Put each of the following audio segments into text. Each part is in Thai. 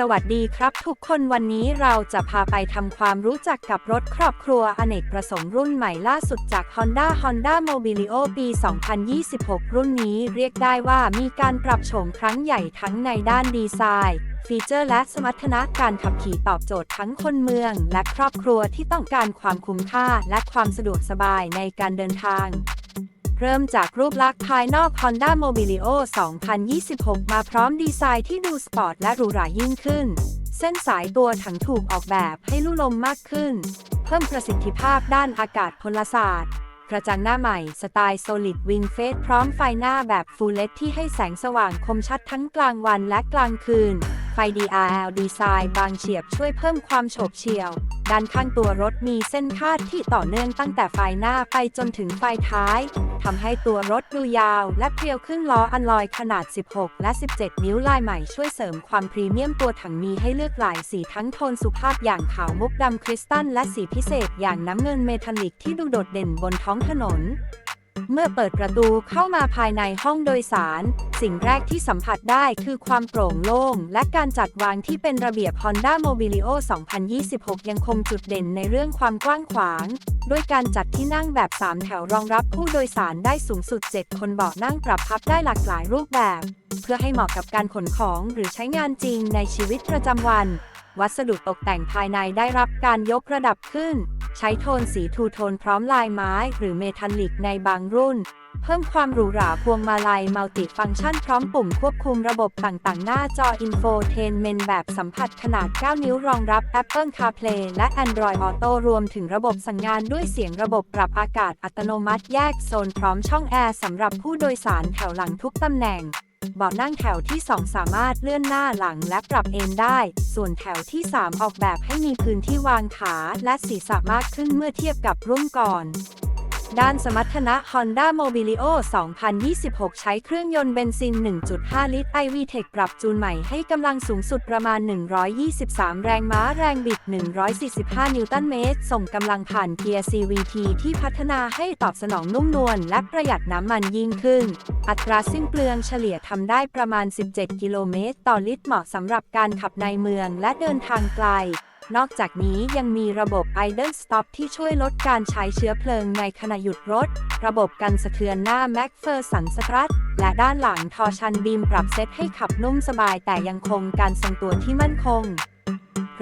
สวัสดีครับทุกคนวันนี้เราจะพาไปทำความรู้จักกับรถครอบครัวอเนกประสงค์รุ่นใหม่ล่าสุดจาก Honda Honda Mobilio ปี 2026 รุ่นนี้เรียกได้ว่ามีการปรับโฉมครั้งใหญ่ทั้งในด้านดีไซน์ ฟีเจอร์และสมรรถนะการขับขี่ตอบโจทย์ทั้งคนเมือง และครอบครัวที่ต้องการความคุ้มค่าและความสะดวกสบายในการเดินทาง เริ่มจากรูปลักษณ์ภายนอก Honda Mobilio 2026 มาพร้อมดีไซน์ที่ดูสปอร์ตและหรูหรายิ่งขึ้น เส้นสายตัวถังถูกออกแบบให้ลู่ลมมากขึ้น เพิ่มประสิทธิภาพด้านอากาศพลศาสตร์กระจังหน้าใหม่สไตล์ Solid Wing Face พร้อมไฟหน้าแบบ Full LED ที่ให้แสงสว่างคมชัดทั้งกลางวันและกลางคืน ไฟ DRL ดีไซน์บางเฉียบช่วยเพิ่มความโฉบเฉี่ยว ด้านข้างตัวรถมีเส้นคาดที่ต่อเนื่องตั้งแต่ไฟหน้าไปจนถึงไฟท้ายทำให้ตัวรถดูยาว และเพรียวขึ้นล้ออันลอยขนาด 16 และ 17 นิ้วลายใหม่ช่วยเสริมความพรีเมียมตัวถังมีให้เลือกหลายสีทั้งโทนสุภาพอย่างขาวมุกดำคริสตัลและสีพิเศษอย่างน้ำเงินเมทัลลิกที่ดูโดดเด่นบนท้องถนน เมื่อเปิดประตูเข้ามาภายในห้องโดยสาร สิ่งแรกที่สัมผัสได้คือความโปร่งโล่ง และการจัดวางที่เป็นระเบียบ Honda Mobilio 2026 ยังคงจุดเด่นในเรื่องความกว้างขวาง ด้วยการจัดที่นั่งแบบ 3 แถวรองรับผู้โดยสารได้สูงสุด 7 คนเบาะนั่งปรับพับได้หลากหลายรูปแบบ เพื่อให้เหมาะกับการขนของหรือใช้งานจริงในชีวิตประจำวัน วัสดุตกแต่งภายในได้รับการยกระดับขึ้น ใช้โทนสีทูโทนพร้อมลายไม้ หรือเมทัลลิกในบางรุ่น เพิ่มความหรูหราพวงมาลัยมัลติฟังก์ชันพร้อมปุ่มควบคุมระบบต่างๆ หน้าจออินโฟเทนเมนแบบสัมผัสขนาด 9 นิ้วรองรับ Apple CarPlay และ Android Auto รวมถึงระบบสั่งงานด้วยเสียงระบบปรับอากาศอัตโนมัติแยกโซนพร้อมช่องแอร์สำหรับผู้โดยสารแถวหลังทุกตำแหน่ง เบาะนั่งแถวที่ 2 สามารถเลื่อนหน้าหลังและปรับเอนได้ ส่วนแถวที่ 3 ออกแบบให้มีพื้นที่วางขาและศีรษะมากขึ้นเมื่อเทียบกับรุ่นก่อน ด้านสมรรถนะ Honda Mobilio 2026 ใช้เครื่องยนต์เบนซิน 1.5 ลิตร iVTEC ปรับจูนใหม่ให้กำลังสูงสุดประมาณ 123 แรงม้าแรงบิด 145 นิวตันเมตร ส่งกำลังผ่านเกียร์ CVT ที่พัฒนาให้ตอบสนองนุ่มนวลและประหยัดน้ำมันยิ่งขึ้น อัตราสิ้นเปลืองเฉลี่ยทำได้ประมาณ 17 กิโลเมตร ต่อลิตรเหมาะสำหรับการขับในเมืองและเดินทางไกล นอกจากนี้ยังมีระบบ Idle Stop ที่ช่วยลดการใช้เชื้อเพลิงในขณะหยุดรถ ระบบกันสะเทือนหน้า m a c p h e r s o n s t r u t และด้านหลังทอชันบีมปรับเซตให้ขับนุ่มสบายแต่ยังคงการทรงตัวที่มั่นคง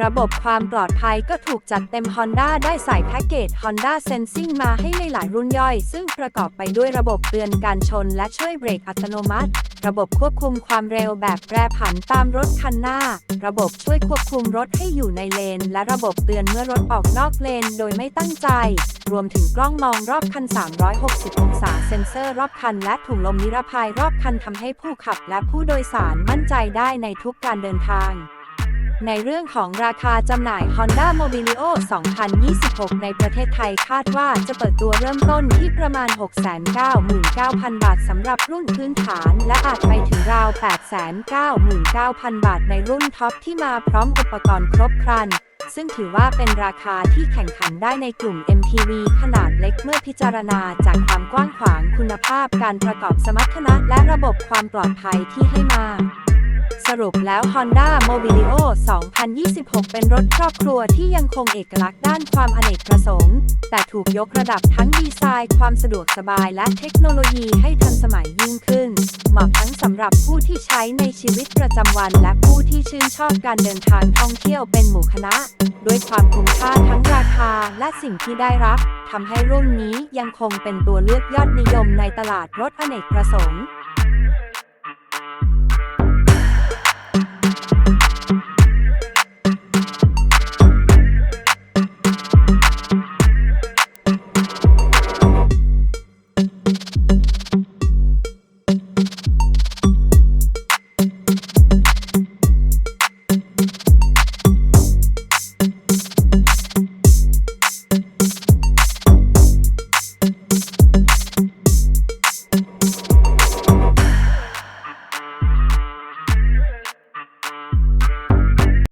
ระบบความปลอดภัยก็ถูกจัดเต็ม Honda ได้ใส่แพ็กเกจ Honda Sensing มาให้ในหลายรุ่นย่อย ซึ่งประกอบไปด้วยระบบเตือนการชน และช่วยเบรกอัตโนมัติ ระบบควบคุมความเร็วแบบแปรผันตามรถคันหน้า ระบบช่วยควบคุมรถให้อยู่ในเลน และระบบเตือนเมื่อรถออกนอกเลนโดยไม่ตั้งใจ รวมถึงกล้องมองรอบคัน 360 องศาเซ็นเซอร์รอบคัน และถุงลมนิรภัยรอบคันทำให้ผู้ขับ และผู้โดยสารมั่นใจได้ในทุกการเดินทาง ในเรื่องของราคาจำหน่าย Honda Mobilio 2026 ในประเทศไทยคาดว่าจะเปิดตัวเริ่มต้นที่ประมาณ 699,000 บาทสำหรับรุ่นพื้นฐาน และอาจไปถึงราว 899,000 บาทในรุ่นท็อปที่มาพร้อมอุปกรณ์ครบครันซึ่งถือว่าเป็นราคาที่แข่งขันได้ในกลุ่ม MPV ขนาดเล็กเมื่อพิจารณาจากความกว้างขวางคุณภาพการประกอบสมรรถนะและระบบความปลอดภัยที่ให้มา สรุปแล้ว Honda Mobilio 2026 เป็นรถครอบครัวที่ยังคงเอกลักษณ์ด้านความอเนกประสงค์ แต่ถูกยกระดับทั้งดีไซน์ ความสะดวกสบายและเทคโนโลยีให้ทันสมัยยิ่งขึ้น เหมาะทั้งสำหรับผู้ที่ใช้ในชีวิตประจำวัน และผู้ที่ชื่นชอบการเดินทางท่องเที่ยวเป็นหมู่คณะ ด้วยความคุ้มค่าทั้งราคาและสิ่งที่ได้รับทำให้รุ่นนี้ยังคงเป็นตัวเลือกยอดนิยมในตลาดรถอเนกประสงค์